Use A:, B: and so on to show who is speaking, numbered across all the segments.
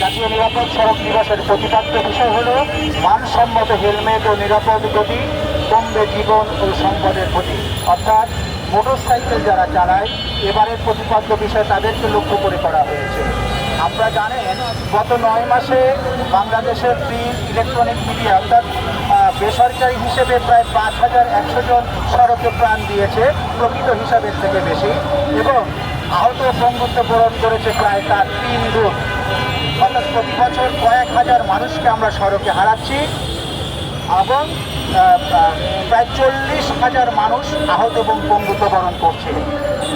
A: জাতীয় নিরাপদ সড়ক দিবসের প্রতিপাদ্য বিষয় হল মানসম্মত হেলমেট ও নিরাপদ গতি, কমবে জীবন ও সম্পদের ক্ষতি। অর্থাৎ মোটরসাইকেল যারা চালায়, এবারের প্রতিপাদ্য বিষয় তাদেরকে লক্ষ্য করে করা হয়েছে। আপনারা জানেন, গত নয় মাসে বাংলাদেশের প্রিন্ট ইলেকট্রনিক মিডিয়া, অর্থাৎ বেসরকারি হিসেবে প্রায় পাঁচ হাজার একশো জন সড়কে প্রাণ দিয়েছে, প্রকৃত হিসাবের থেকে বেশি। এবং আহত ও পঙ্গুত্ব বরণ করেছে প্রায় তার তিন গুণ। অর্থাৎ প্রতি বছর কয়েক হাজার মানুষকে আমরা সড়কে হারাচ্ছি এবং প্রায় চল্লিশ হাজার মানুষ আহত এবং পঙ্গুত্ব বরণ করছে।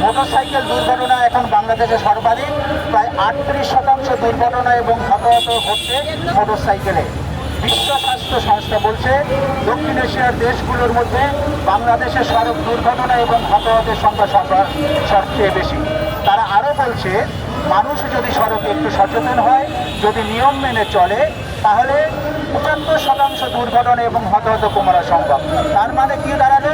A: মোটরসাইকেল দুর্ঘটনা এখন বাংলাদেশে সর্বাধিক, প্রায় আটত্রিশ শতাংশ দুর্ঘটনা এবং হতাহত হচ্ছে মোটরসাইকেলে। বিশ্ব স্বাস্থ্য সংস্থা বলছে, দক্ষিণ এশিয়ার দেশগুলোর মধ্যে বাংলাদেশের সড়ক দুর্ঘটনা এবং হতাহতের সংখ্যা সবচেয়ে বেশি। তারা আরও বলছে, মানুষ যদি সড়কে একটু সচেতন হয়, যদি নিয়ম মেনে চলে, তাহলে পঁচাত্তর শতাংশ দুর্ঘটনা এবং হতাহত কমানো সম্ভব। তার মানে কি দাঁড়াল?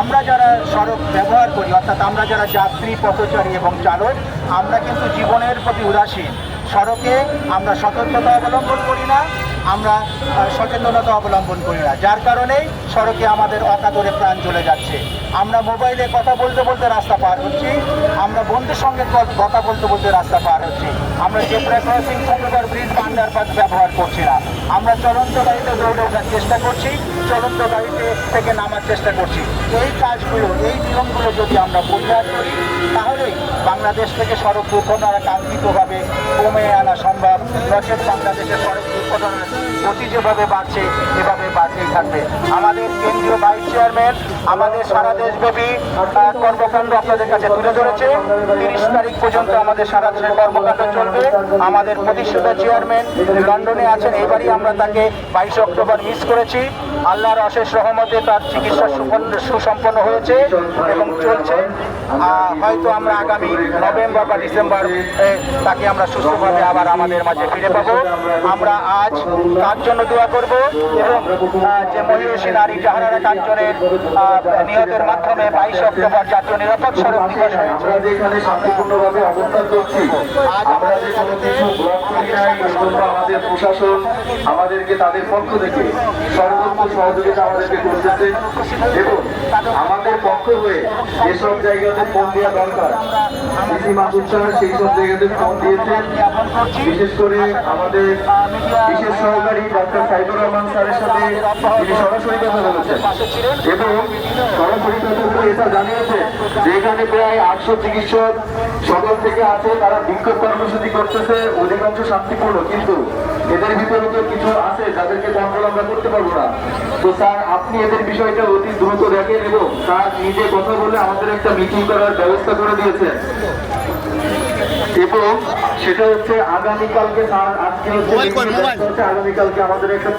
A: আমরা যারা সড়ক ব্যবহার করি, অর্থাৎ আমরা যারা যাত্রী, পথচারী এবং চালক, আমরা কিন্তু জীবনের প্রতি উদাসীন। সড়কে আমরা সতর্কতা অবলম্বন করি না আমরা সচেতনতা অবলম্বন করি না। যার কারণেই সড়কে আমাদের অকাতরে প্রাণ চলে যাচ্ছে। আমরা মোবাইলে কথা বলতে বলতে রাস্তা পার হচ্ছি। আমরা বন্ধুর সঙ্গে কথা বলতে বলতে রাস্তা পার হচ্ছি। আমরা zebra crossing foot over bridge বা আন্ডারপাস ব্যবহার করছি না। আমরা চলন্ত গাড়িতে দৌড়ে ওঠার চেষ্টা করছি। চলন্ত গাড়িতে থেকে নামার চেষ্টা করছি। এই কাজগুলো, এই নিয়মগুলো যদি আমরা পরিহার করি, তাহলেই বাংলাদেশ থেকে সড়ক দুর্ঘটনা কাঙ্ক্ষিতভাবে কমে আনা সম্ভব। নচেত বাংলাদেশের সড়ক দুর্ঘটনার গতি যেভাবে বাড়ছে, এভাবে বাড়তেই থাকবে। আমাদের কেন্দ্রীয় ভাইস চেয়ারম্যান, আমাদের সারা দেশব্যাপী কর্মকাণ্ড আপনাদের কাছে তুলে ধরেছে। তিরিশ তারিখ পর্যন্ত আমাদের সারা দেশের কর্মকাণ্ড চলবে। আমাদের প্রতিষ্ঠিত চেয়ারম্যান লন্ডনে আছেন, এবারই আমরা তাকে বাইশে অক্টোবর মিস করেছি। আল্লাহর অশেষ রহমতে তার চিকিৎসা সুপন্ন- সুসম্পন্ন হয়েছে এবং চলছে। হয়তো আমরা আগামী নভেম্বর বা ডিসেম্বর তাকে আমরা সুস্থভাবে আবার আমাদের মাঝে ফিরে পাবো। আমরা আজ তার জন্য দোয়া করব এবং যে মহিষী নারী যাহারা কাঞ্চনের নিহতের মাধ্যমে বাইশে অক্টোবর জাতীয় নিরাপদ সড়ক দিবস হয়েছে।
B: শান্তিপূর্ণভাবে আমরা আমাদের প্রশাসন, আমাদেরকে তাদের পক্ষ সহযোগিতা আমাদেরকে এবং আমাদের পক্ষ হয়ে যেসব জায়গাতে ফোন দেওয়া দরকার সেই সব জায়গাতে দিয়েছেন। বিশেষ করে আমাদের বিশেষ সহকারী তিনি সরাসরি কথা বলেছেন। এবং সরাসরি কথা বলে এটা জানিয়েছে যে এখানে প্রায় আটশো চিকিৎসক সকাল থেকে আছে তারা বিক্ষোভ কর্মসূচি করতেছে অধিকাংশ শান্তিপূর্ণ কিন্তু এদের ভিতরে তো কিছু আছে যাদেরকে কন্ট্রোল আমরা করতে পারব না। তো স্যার আপনি এদের বিষয়টা অতি দ্রুত দেখেন এবং স্যার নিজে কথা বলে আমাদের একটা মিটিং করার ব্যবস্থা করে দিয়েছেন। এবং সেটা হচ্ছে আগামীকালকে স্যার আজকে হচ্ছে আগামীকালকে আমাদের একটা